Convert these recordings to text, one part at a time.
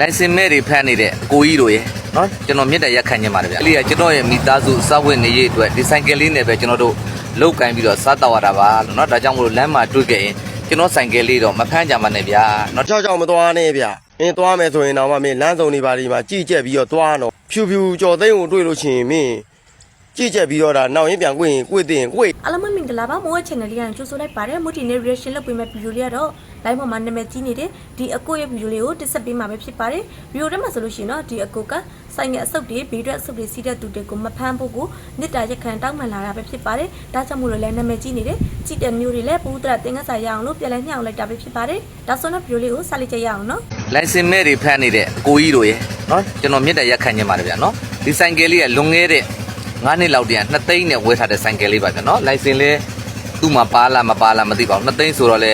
လိုင်စင်မဲ့တွေဖမ်းနေတဲ့အကိုကြီးတို့ရေနော်ကျွန်တော်မြတ်တရက်ခံခြင်းပါတယ်ဗျာအဲ့ဒီကကျွန်တော်ရဲ့မိသားစုစောက်ဝင်နေရေးအတွက်ဒီဆိုင်ကယ်လေးနဲ့ပဲကျွန်တော်တို့လောက်ကင်ပြီးတော့စားတော့ရတာပါလို့နော်ဒါကြောင့်မလို့လမ်းမှာတွေ့ခဲ့ရင်ကျွန်တော်ဆိုင်ကယ်လေးတော့မဖမ်းကြမှာနဲ့ဗျာနော်ကြောက်ကြောက်မသွားနဲ့ဗျမင်းသွားမယ်ဆိုရင်တော့မမင်းလမ်းစုံတွေပါဒီမှာကြည့်ကြက်ပြီးတော့သွားတော့ဖြူဖြူကြော်သိန်းကိုတွေ့လို့ရှိရင်မင်း ကြည့်ကြက်ပြီးတော့ဒါနောက်ရင်ပြန်ကိုရင်ကိုသိရင်ကိုအားလုံးပဲမင်္ဂလာပါမိုးရဲ့ channel လေးကကြိုဆိုလိုက်ပါတယ်မိုးဒီနေ့ reaction လုပ်ပေးမယ့် video လေးကတော့ live ပေါ်မှာနာမည်ကြီးနေတဲ့ဒီအကိုရဲ့ video လေးကိုတစ်ဆက်ပေးမှာပဲဖြစ်ပါတယ် video ထဲမှာဆိုလို့ရှိရင်တော့ဒီအကိုကဆိုင်ငယ်အဆုပ်တွေဘေးထွက်အဆုပ်တွေစီးတဲ့သူတွေကိုမဖမ်းဖို့ကိုနှစ်တာရက်ခံတောင်းပန်လာတာပဲဖြစ်ပါတယ်ဒါကြောင့်မို့လို့လည်းနာမည်ကြီးနေတဲ့ကြည့်တဲ့မျိုးတွေလည်းပူးတရတင်ကစားရအောင်လို့ပြန်လဲညှောင်းလိုက်တာပဲဖြစ်ပါတယ်ဒါဆိုတော့ video လေးကိုစလိုက်ကြရအောင်နော်လိုင်စင်မဲ့တွေဖမ်းနေတဲ့အကိုကြီးတို့ရေနော်ကျွန်တော်မြတ်တရက်ခံခြင်းပါတယ်ဗျာနော်ဒီဆိုင်ကယ်လေးကလွန်ခဲ့တဲ့ 9နှစ်လောက်တည်းက2သိန်းနဲ့ဝယ်ထားတဲ့ဆိုင်ကယ်လေးပါဗျာနော်လိုင်စင်လေးသူ့မှာပါလားမပါလားမသိပါဘူး2သိန်းဆိုတော့လေ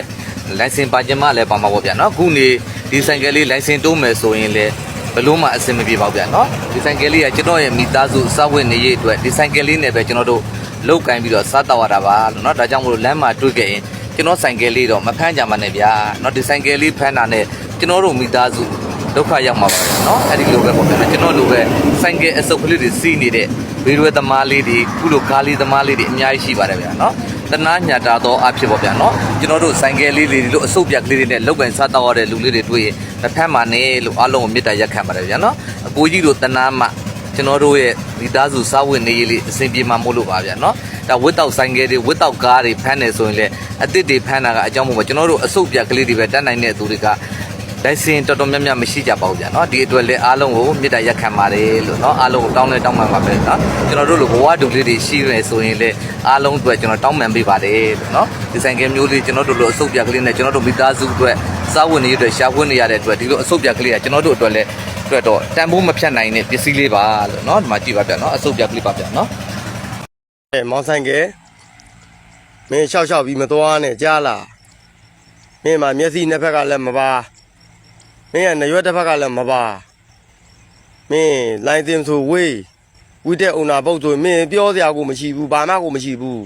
လိုင်စင်ပါခြင်းမလည်းပါမှာပေါ့ဗျာနော်အခုနေဒီဆိုင်ကယ်လေးလိုင်စင်တိုးမယ်ဆိုရင်လေဘလို့မှအဆင်မပြေပါဘူးဗျာနော်ဒီဆိုင်ကယ်လေးကကျွန်တော်ရဲ့မိသားစုစောက်ဝင်နေရေးအတွက်ဒီဆိုင်ကယ်လေးနဲ့ပဲကျွန်တော်တို့လောက်ကင်ပြီးတော့စားတော့ရတာပါလို့နော်ဒါကြောင့်မလို့လမ်းမှာတွေ့ခဲ့ရင်ကျွန်တော်ဆိုင်ကယ်လေးတော့မဖမ်းကြမှာနဲ့ဗျာနော်ဒီဆိုင်ကယ်လေးဖမ်းတာနဲ့ကျွန်တော်တို့မိသားစု ဒုက္ခရောက်မှာပါပဲเนาะအဲ့ဒီလိုပဲပေါ့ဗျာကျွန်တော်လိုပဲဆိုင်ကယ်အစုပ်ကလေးတွေစီးနေတဲ့ဗီဒီယိုသမားလေးတွေခုလိုကားလေးသမားလေးတွေအများကြီးရှိပါတယ်ဗျာเนาะတနာညာတာတော့အဖြစ်ပေါ့ဗျာเนาะကျွန်တော်တို့ဆိုင်ကယ်လေးတွေလို့အစုပ်ပြက်ကလေးတွေနဲ့လောက်ကင်စားတော့ရတဲ့လူလေးတွေတွေ့ရင်တစ်ဖက်မှာနေလို့အားလုံးကိုမေတ္တာရက်ခံပါတယ်ဗျာเนาะအကိုကြီးတို့တနာမှကျွန်တော်တို့ရဲ့မိသားစုစားဝင်နေရေးလေးအဆင်ပြေမှာမို့လို့ပါဗျာเนาะဒါဝစ်တောက်ဆိုင်ကယ်တွေဝစ်တောက်ကားတွေဖမ်းနေဆိုရင်လည်းအစ်စ်တွေဖမ်းတာကအကြောင်းမို့ပါကျွန်တော်တို့အစုပ်ပြက်ကလေးတွေပဲတတ်နိုင်တဲ့သူတွေက လိုင်စင်တော်တော်များများမရှိကြပါဘူးဗျာနော်ဒီအတွက်လည်းအားလုံးကိုမေတ္တာရက်ခံပါတယ်လို့နော်အားလုံးကိုတောင်းလဲတောင်းပန်ပါပဲနော်ကျွန်တော်တို့လိုဘဝဒုလေးတွေရှိရယ်ဆိုရင်လည်းအားလုံးအတွက်ကျွန်တော်တောင်းပန်ပေးပါတယ်လို့နော်ဒီဆိုင်ကမျိုးလေးကျွန်တော်တို့လိုအဆုတ်ပြကလေးနဲ့ကျွန်တော်တို့မိသားစုအတွက်စားဝတ်နေရတဲ့ရှားဖွင့်နေရတဲ့အတွက်ဒီလိုအဆုတ်ပြကလေးကကျွန်တော်တို့အတွက်လည်းအတွက်တော့တန်ဖိုးမဖြတ်နိုင်တဲ့ပစ္စည်းလေးပါလို့နော်ဒီမှာကြည့်ပါဗျာနော်အဆုတ်ပြကလေးပါဗျာနော်မောင်ဆိုင်ကမင်းရှောက်ရှောက်ပြီးမသွားနဲ့ကြားလားမင်းမှာမျက်စိနှစ်ဖက်ကလည်းမပါ မင်းကနရွက်တစ်ဖက်ကလည်းမပါမင်းလိုင်းတင်ဆိုဝေးဝိတဲ့အုံနာပုတ်ဆိုမင်းပြောစရာကိုမရှိဘူးဘာမှကိုမရှိဘူး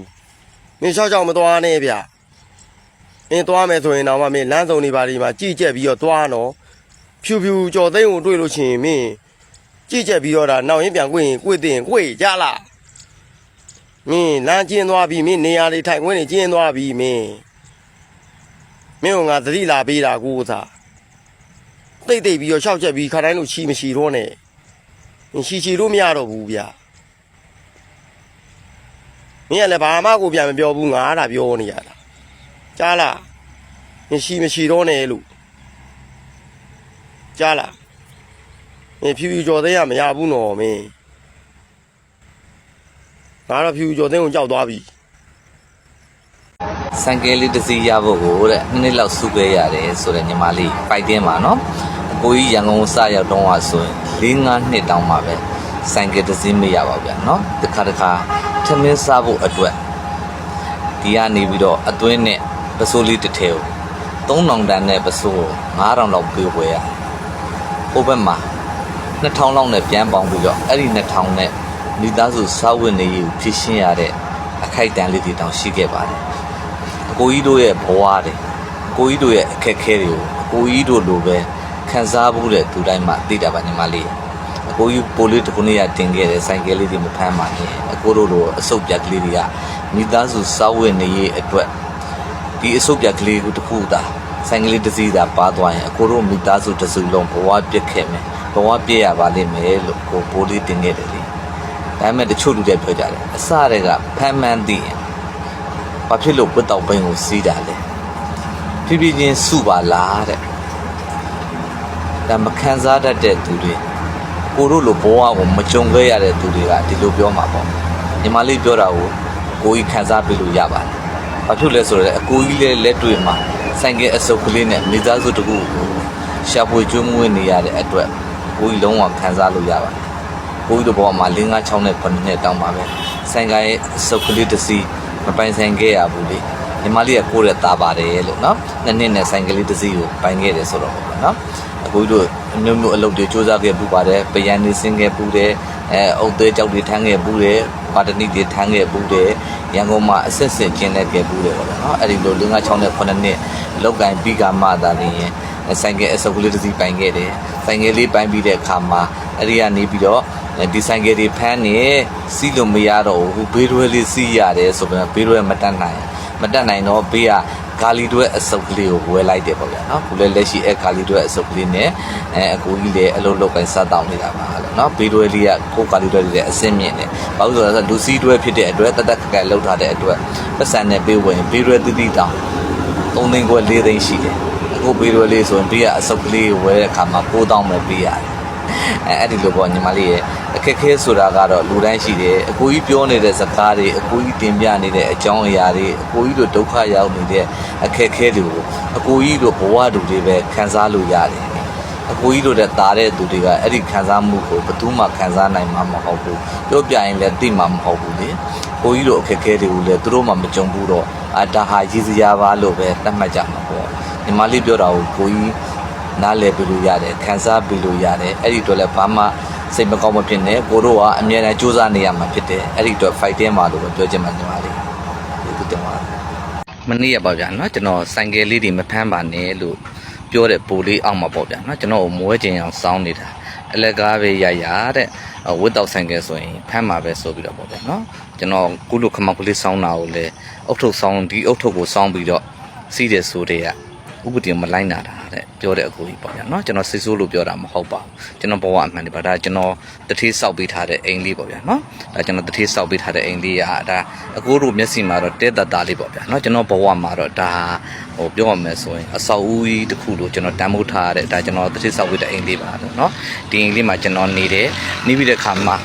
မင်းရှောက်ရှောက်မသွားနဲ့ဗျမင်းသွားမယ်ဆိုရင်တော့မင်းလမ်းစုံတွေပါဒီမှာကြည့်ကြက်ပြီးတော့သွားတော့ဖြူဖြူကြော်သိန်းကိုတွေ့လို့ရှိရင်မင်းကြည့်ကြက်ပြီးတော့ဒါနောက်ရင်ပြန်ကိုရင်ကိုသိရင်ကိုကြားလားမင်းလမ်းကျင်းသွားပြီမင်းနေရာလေးထိုင်ခွင်းနေကျင်းသွားပြီမင်းမင်းကငါသတိလာပေးတာကိုသာ တိတ်တိတ်ပြီးတော့ရှောက်ချက်ပြီးခါတိုင်းလို့ချီမရှိတော့နဲ့မင်းချီချီလို့မရတော့ဘူးဗျာမင်းကလည်းဘာမှကိုပြန်မပြောဘူးငါအဲ့ဒါပြောနေရတာကြားလားမင်းချီမရှိတော့နဲ့လို့ကြားလားမင်းဖြူဖြူကြော်သေးရမရဘူးနော်မင်းငါတော့ဖြူကျော်သိန်းကိုကြောက်သွားပြီဆိုင်ကယ်လေးတစ်စီးရဖို့ကိုတဲ့နှစ်နှစ်လောက်စုခဲ့ရတယ်ဆိုတဲ့ညီမလေးပိုက်တင်းပါနော်အ ကိုကြီးရန်ကုန်ကိုစရောက်တော့ဟာဆိုရင်၄၅နှစ်တောင်းမှပဲဆိုင်ကယ်တစ်စီးမရပါဘူးဗျာနော်တစ်ခါတစ်ခါထမင်းစားဖို့အတွက်ဒီကနေပြီးတော့အတွင်းနဲ့ပစိုးလေးတစ်ထဲကို3000တန်နဲ့ပစိုးကို9000လောက်ပေးဝယ်ရဟိုဘက်မှာ2000လောက်နဲ့ပြန်ပေါင်းပြီးတော့အဲ့ဒီ2000နဲ့မိသားစုစားဝတ်နေရေးကိုဖြည့်ရှင်းရတဲ့အခိုက်အတန့်လေးတွေတောင်ရှိခဲ့ပါတယ်အကိုကြီးတို့ရဲ့ဘဝတွေအကိုကြီးတို့ရဲ့အခက်အခဲတွေကိုအကိုကြီးတို့လိုပဲ ခံစားဖို့တဲ့သူတိုင်းမှသိတာပါညီမလေးအကိုကြီးပိုလေးတစ်ခုနေ့ရတင်ခဲ့တဲ့ဆိုင်ကယ်လေးတွေမဖမ်းပါနဲ့အကိုတို့လိုအဆုပ်ပြက်ကလေးတွေကမိသားစုစောက်ဝတ်နေရေးအတွက်ဒီအဆုပ်ပြက်ကလေးကိုတစ်ခုသာဆိုင်ကလေးတစ်စီးသာပါသွားရင်အကိုတို့မိသားစုတစ်စုလုံးဘဝပြက်ခဲ့မယ်ဘဝပြက်ရပါလိမ့်မယ်လို့ကိုပိုလေးတင်ခဲ့တယ်လေဒါပေမဲ့တချို့လူတွေပြောကြတယ်အစတွေကဖမ်းမှန်းသိရင်ဘာဖြစ်လို့ပွတ်တောက်ဘိန်းကိုစီးတာလဲဖြည်းဖြည်းချင်းစုပါလားတဲ့ ဒါမခံစားတတ်တဲ့သူတွေကိုတို့လိုဘဝကိုမကြုံခဲ့ရတဲ့သူတွေကဒီလိုပြောမှာပေါ့ညီမလေးပြောတာကိုကိုကြီးခံစားပေးလို့ရပါတယ်ဘာဖြစ်လဲဆိုတော့အကိုကြီးလည်းလက်တွေ့မှာဆိုင်ကယ်အစုပ်ကလေးနဲ့မိသားစုတကူကိုရှာဖွေကျွေးမွေးနေရတဲ့အတွက်ကိုကြီးလုံးဝခံစားလို့ရပါတယ်ကိုကြီးတို့ဘဝမှာ၄၅6နဲ့9နှစ်တောင်းပါပဲဆိုင်ကရဲ့အစုပ်ကလေးတစ်စီးမပိုင်ဆိုင်ခဲ့ရဘူးလေညီမလေးကကိုယ့်ရဲ့သားပါတယ်လို့နော်နှစ်နှစ်နဲ့ဆိုင်ကလေးတစ်စီးကိုပိုင်ခဲ့တယ်ဆိုတော့ပေါ့နော် အကိုကြီးတို့အမျိုးမျိုးအလုပ်တွေစူးစမ်းခဲ့ပူပါတယ်ပယံနေစင်ခဲ့ပူတယ်အဲအုတ်သေးကြောက်တွေထမ်းခဲ့ဘူးတယ်ပါတနိတွေထမ်းခဲ့ဘူးတယ်ရန်ကုန်မှာအဆက်ဆက်ကျင်းတဲ့ခဲ့ဘူးတယ်ပေါ့ဗျာနော်အဲ့ဒီလို၄၅6နဲ့9နှစ်လောက်ကင်ပြီးကမှသာလျင်ဆိုင်ကယ်အစုပ်ကလေးတစ်စီးပိုင်ခဲ့တယ်ဆိုင်ကယ်လေးပိုင်ပြီးတဲ့အခါမှာအဲ့ဒီကနေပြီးတော့ဒီဆိုင်ကယ်တွေဖမ်းနေစီးလို့မရတော့ဘူးဘေးရွယ်လေးစီးရတယ်ဆိုပြီးဘေးရွယ်မတက်နိုင်မတက်နိုင်တော့ဘေးက ဂါလီတွဲအစုပ်ကလေးကိုဝယ်လိုက်တယ်ပေါ့ဗျာနော်ခုလည်းလက်ရှိအဲဂါလီတွဲအစုပ်ကလေးနဲ့အဲအကူကြီးလည်းအလုပ်လုပ်ကိုင်းစားတောင်းနေတာပါလို့နော်ဘေးတွဲလေးကကိုဂါလီတွဲလေးလည်းအစင်းမြင့်တယ်ဘာလို့လဲဆိုတော့လူစီးတွဲဖြစ်တဲ့အတွက်တသက်ခက်ခက်လှုပ်ထားတဲ့အတွက်ပတ်စံနဲ့ပေးဝင်ဘေးတွဲတိတိတောင်း3သိန်းခွဲ4သိန်းရှိတယ်အခုဘေးတွဲလေးဆိုရင်ဘေးကအစုပ်ကလေးဝယ်တဲ့အခါမှာ9000ပဲပေးရတယ်အဲအဲ့ဒီလိုပေါ့ညီမလေးရဲ့အ ခက်ခဲဆိုတာကတော့လူတိုင်းရှိတယ်အကိုကြီးပြောနေတဲ့စကားတွေအကိုကြီးတင်ပြနေတဲ့အကြောင်းအရာတွေအကိုကြီးတို့ဒုက္ခရောက်နေတဲ့အခက်ခဲတွေကိုအကိုကြီးတို့ဘဝတူတွေပဲခံစားလို့ရတယ်အကိုကြီးတို့တဲ့တာတဲ့သူတွေကအဲ့ဒီခံစားမှုကိုဘယ်သူမှခံစားနိုင်မှာမဟုတ်ဘူးပြောပြရင်လည်းသိမှာမဟုတ်ဘူးလေကိုကြီးတို့အခက်ခဲတွေကိုလည်းသူတို့မှမကြုံဘူးတော့အာဒါဟာရည်စရာပါလို့ပဲသတ်မှတ်ကြမှာပေါ့ညီမလေးပြောတာကိုကိုကြီးနားလည်ပြီးလို့ရတယ်ခန်းစားပြီးလို့ရတယ်အဲ့ဒီအတွက်လည်းဘာမှ စိတ်မကောင်းမဖြစ်နဲ့ကိုတို့ကအမြဲတမ်းစူးစမ်းနေရမှာဖြစ်တယ်အဲ့ဒီတော့ fight တင်းပါလို့ပြောချင်မှညီမလေးဒီတင်ပါမနေ့ကပေါ့ဗျာနော်ကျွန်တော်ဆိုင်ကယ်လေးတွေမဖမ်းပါနဲ့လို့ပြောတဲ့ပိုလေးအောက်မှာပေါ့ဗျာနော်ကျွန်တော်မွဲကျင်အောင်စောင်းနေတာအလကားပဲရရတဲ့ဝတ်တော့ဆိုင်ကယ်ဆိုရင်ဖမ်းမှာပဲဆိုပြီးတော့ပေါ့ဗျာနော်ကျွန်တော်ကုလခမောက်ကလေးစောင်းတာကိုလည်းအုတ်ထုတ်စောင်းဒီအုတ်ထုတ်ကိုစောင်းပြီးတော့စီးတယ်ဆိုတဲ့ကဥပဒေမလိုက်နာတာ နဲ့ပြောတဲ့အကူကြီးပေါ့ဗျာနော်ကျွန်တော်စိတ်ဆိုးလို့ပြောတာမဟုတ်ပါဘူးကျွန်တော်ဘဝအမှန်တပါဒါကျွန်တော်တတိဆောက်ပေးထားတဲ့အိမ်လေးပေါ့ဗျာနော်ဒါကျွန်တော်တတိဆောက်ပေးထားတဲ့အိမ်လေးရာဒါအကူတို့မျက်စိမှာတော့တဲတတာလေးပေါ့ဗျာနော်ကျွန်တော်ဘဝမှာတော့ဒါဟိုပြောရမယ်ဆိုရင်အဆောက်အဦကြီးတစ်ခုလို့ကျွန်တော်တန်ဖိုးထားရတဲ့ဒါကျွန်တော်တတိဆောက်ပေးတဲ့အိမ်လေးပါတော့နော်ဒီအိမ်လေးမှာကျွန်တော်နေတယ်နေပြီးတဲ့အခါမှာ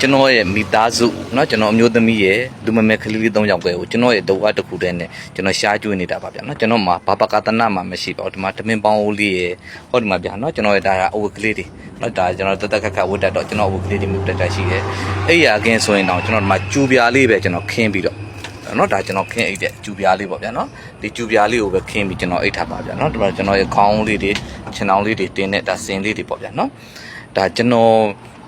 ကျွန်တော်ရဲ့မိသားစုเนาะကျွန်တော်အမျိုးသမီးရဲ့လူမမဲကလေးလေး၃ယောက်ပဲကိုကျွန်တော်ရဲ့ဒုက္ခတစ်ခုတည်းနဲ့ကျွန်တော်ရှားကျွေးနေတာပါဗျာเนาะကျွန်တော်မှာဘာပကတနာမှာမရှိပါဘူးဒီမှာတမင်ပေါင်းအိုးလေးရဲ့ဟောဒီမှာဗျာเนาะကျွန်တော်ရဲ့ဒါကအဝတ်ကလေးတွေเนาะဒါကျွန်တော်တက်တက်ခက်ခက်ဝတ်တတ်တော့ကျွန်တော်အဝတ်ကလေးတွေမြတ်တက်ရှိတယ်အဲ့ရကင်းဆိုရင်တော့ကျွန်တော်ဒီမှာကျူပြားလေးပဲကျွန်တော်ခင်းပြီးတော့เนาะဒါကျွန်တော်ခင်းအိတ်တဲ့ကျူပြားလေးပေါ့ဗျာเนาะဒီကျူပြားလေးကိုပဲခင်းပြီးကျွန်တော်အိတ်ထားပါဗျာเนาะဒီမှာကျွန်တော်ရဲ့ခေါင်းလေးတွေခြေနှောင်းလေးတွေတင်းတဲ့ဒါစင်လေးတွေပေါ့ဗျာเนาะဒါကျွန်တော်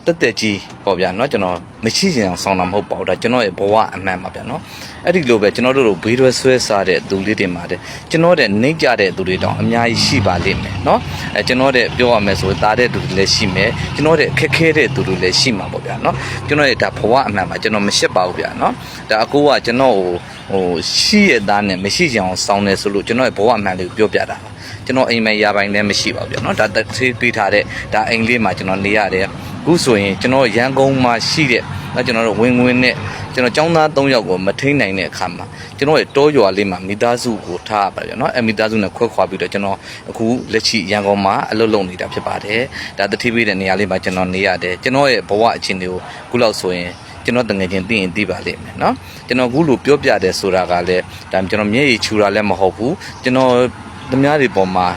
တက်တက်ကြီးပေါ့ဗျာเนาะကျွန်တော်မရှိချင်အောင်ဆောင်းတာမဟုတ်ပါဘူးဒါကျွန်တော်ရဲ့ဘဝအမှန်ပါဗျာเนาะအဲ့ဒီလိုပဲကျွန်တော်တို့လိုဘေးရွယ်ဆွဲစားတဲ့သူလေးတွေမှာတဲ့ကျွန်တော်တဲ့နှိမ့်ကြတဲ့သူတွေတောင်အများကြီးရှိပါလိမ့်မယ်เนาะအဲကျွန်တော်တဲ့ပြောရမယ်ဆိုတာတဲ့သူတွေလည်းရှိမယ်ကျွန်တော်တဲ့ခက်ခဲတဲ့သူတွေလည်းရှိမှာပေါ့ဗျာเนาะကျွန်တော်ရဲ့ဒါဘဝအမှန်ပါကျွန်တော်မရှက်ပါဘူးဗျာเนาะဒါအကိုကကျွန်တော်ကိုဟိုရှိရသားနဲ့မရှိချင်အောင်ဆောင်းနေဆိုလို့ကျွန်တော်ရဲ့ဘဝအမှန်လေးကိုပြောပြတာပါကျွန်တော်အိမ်မက်ရပိုင်းလည်းမရှိပါဘူးဗျာเนาะဒါတစ်သေးပေးထားတဲ့ဒါအိမ်လေးမှာကျွန်တော်နေရတယ်အ ခုဆိုရင်ကျွန်တော်ရန်ကုန်မှာရှိတဲ့အဲကျွန်တော်တို့ဝင်ဝင်နဲ့ကျွန်တော်ចောင်းသား၃ယောက်ကိုမထိန်နိုင်တဲ့အခါမှာကျွန်တော်ရဲ့တောရွာလေးမှာမိသားစုကိုထားပါပြောနော်အဲမိသားစုနဲ့ခွဲခွာပြီးတော့ကျွန်တော်အခုလက်ရှိရန်ကုန်မှာအလုပ်လုပ်နေတာဖြစ်ပါတယ်ဒါတတိပိတဲ့နေရာလေးမှာကျွန်တော်နေရတယ်ကျွန်တော်ရဲ့ဘဝအခြေအနေကိုခုလောက်ဆိုရင်ကျွန်တော်တငယ်ချင်းသိရင်သိပါလိမ့်မယ်နော်ကျွန်တော်ခုလိုပြောပြတယ်ဆိုတာကလည်းဒါကျွန်တော်မျက်ရည်ချူတာလည်းမဟုတ်ဘူးကျွန်တော်သမားတွေပေါ်မှာ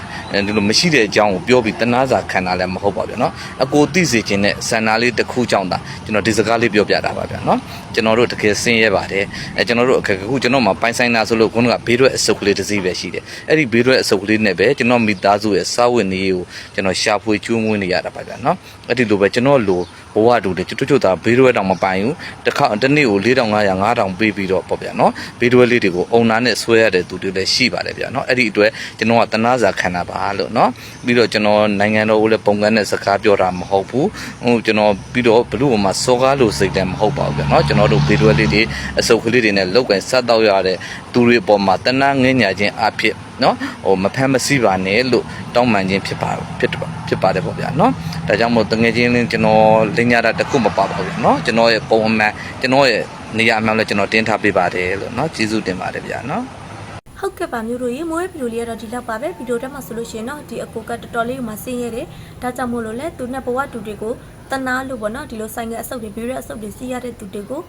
ဒီလိုမရှိတဲ့အကြောင်းကိုပြောပြီးတနာစာခံတာလည်းမဟုတ်ပါဗျာနော်အကိုသိစေခြင်းနဲ့ဆန္ဒလေးတစ်ခုကြောင့်သာကျွန်တော်ဒီစကားလေးပြောပြတာပါဗျာနော်ကျွန်တော်တို့တကယ်ဆင်းရဲပါတယ်အဲကျွန်တော်တို့အခက်အခုကျွန်တော်မှပိုင်ဆိုင်တာဆိုလို့ခုနကဘေးရွက်အစုပ်ကလေးတစ်စီးပဲရှိတယ်အဲ့ဒီဘေးရွက်အစုပ်ကလေးနဲ့ပဲကျွန်တော်မိသားစုရဲ့စာဝင်နေရေးကိုကျွန်တော်ရှာဖွေကျွေးမွေးနေရတာပါဗျာနော်အဲ့ဒီလိုပဲကျွန်တော်လို ဘဝတူတယ်ကျွတ်ကျွတ်သားဘေးရွဲတောင်မပိုင်ဘူးတစ်ခါတစ်နေ့ကို4500 5000ပေးပြီးတော့ပေါ့ဗျာနော်ဘေးရွဲလေးတွေကိုအုံနာနဲ့ဆွဲရတဲ့သူတွေလည်းရှိပါတယ်ဗျာနော်အဲ့ဒီအတွက်ကျွန်တော်ကတနာစာခံတာပါလို့နော်ပြီးတော့ကျွန်တော်နိုင်ငံတော်ကိုလည်းပုံကန်တဲ့စကားပြောတာမဟုတ်ဘူးဟိုကျွန်တော်ပြီးတော့ဘလူ့ဘုံမှာစောကားလို့စိတ်တယ်မဟုတ်ပါဘူးဗျာနော်ကျွန်တော်တို့ဘေးရွဲလေးတွေအစုပ်ကလေးတွေနဲ့လောက်ကင်စက်တော့ရတဲ့သူတွေအပေါ်မှာတနာငင်းညာခြင်းအဖြစ် เนาะဟိုမဖမ်းမဆီးပါနဲ့လို့တောင်းပန်ခြင်းဖြစ်ပါဖြစ်ပါဖြစ်ပါတယ်ပေါ့ဗျာเนาะဒါကြောင့်မို့တငယ်ချင်းလေးကျွန်တော်လင်ညာတာတစ်ခုမပါပါဘူးเนาะကျွန်တော်ရဲ့ပုံအမှန်ကျွန်တော်ရဲ့နေရာအမှန်လည်းကျွန်တော်တင်းထားပေးပါတယ်လို့เนาะကျေးဇူးတင်ပါတယ်ဗျာเนาะ ဟုတ်ကဲ့ပါမျိုးတို့ရေမိုးရဲ့ဗီဒီယိုလေးကတော့ဒီလောက်ပါပဲဗီဒီယိုတက်မှာဆိုလို့ရှိရင်တော့ဒီအကူကတော်တော်လေးကိုမှဆင်းရဲတယ်ဒါကြောင့်မို့လို့လဲသူနဲ့ဘဝတူတွေကို တနာလို့ပေါ့နော်ဒီလိုဆိုင်ကအဆုပ်တွေဗီဒီယိုအဆုပ်တွေစီးရတဲ့သူတွေကို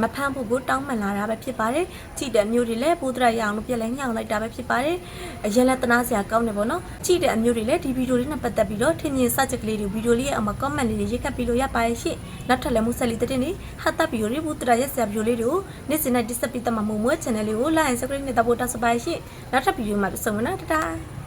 မဖမ်းဖို့ကိုတောင်းပန်လာတာပဲဖြစ်ပါတယ်ကြည့်တဲ့မျိုးတွေလည်းပိုးတရရအောင်လို့ပြက်လဲညှောင်လိုက်တာပဲဖြစ်ပါတယ်အရင်လဲတနာစရာကောင်းတယ်ပေါ့နော်ကြည့်တဲ့အမျိုးတွေလည်းဒီဗီဒီယိုလေးနဲ့ပတ်သက်ပြီးတော့ထင်မြင်စချက်ကလေးတွေဗီဒီယိုလေးရဲ့အမှာ comment လေးတွေရေးခတ်ပြီးလို့ရပါရဲ့ရှင့်နောက်ထပ်လည်းမှုဆက်လီတဲ့တင်နေဟာတပ်ဗီဒီယိုလေးပိုးတရရက်စရာဗီဒီယိုလေးတွေကိုနေ့စဉ်နဲ့ display တက်မှာမုံမွေး channel လေးကို like and subscribe နဲ့တပ်ဖို့တောင်းဆိုပါရဲ့ရှင့်နောက်ထပ်ဗီဒီယိုမှာပြန်ဆုံမနော်တတား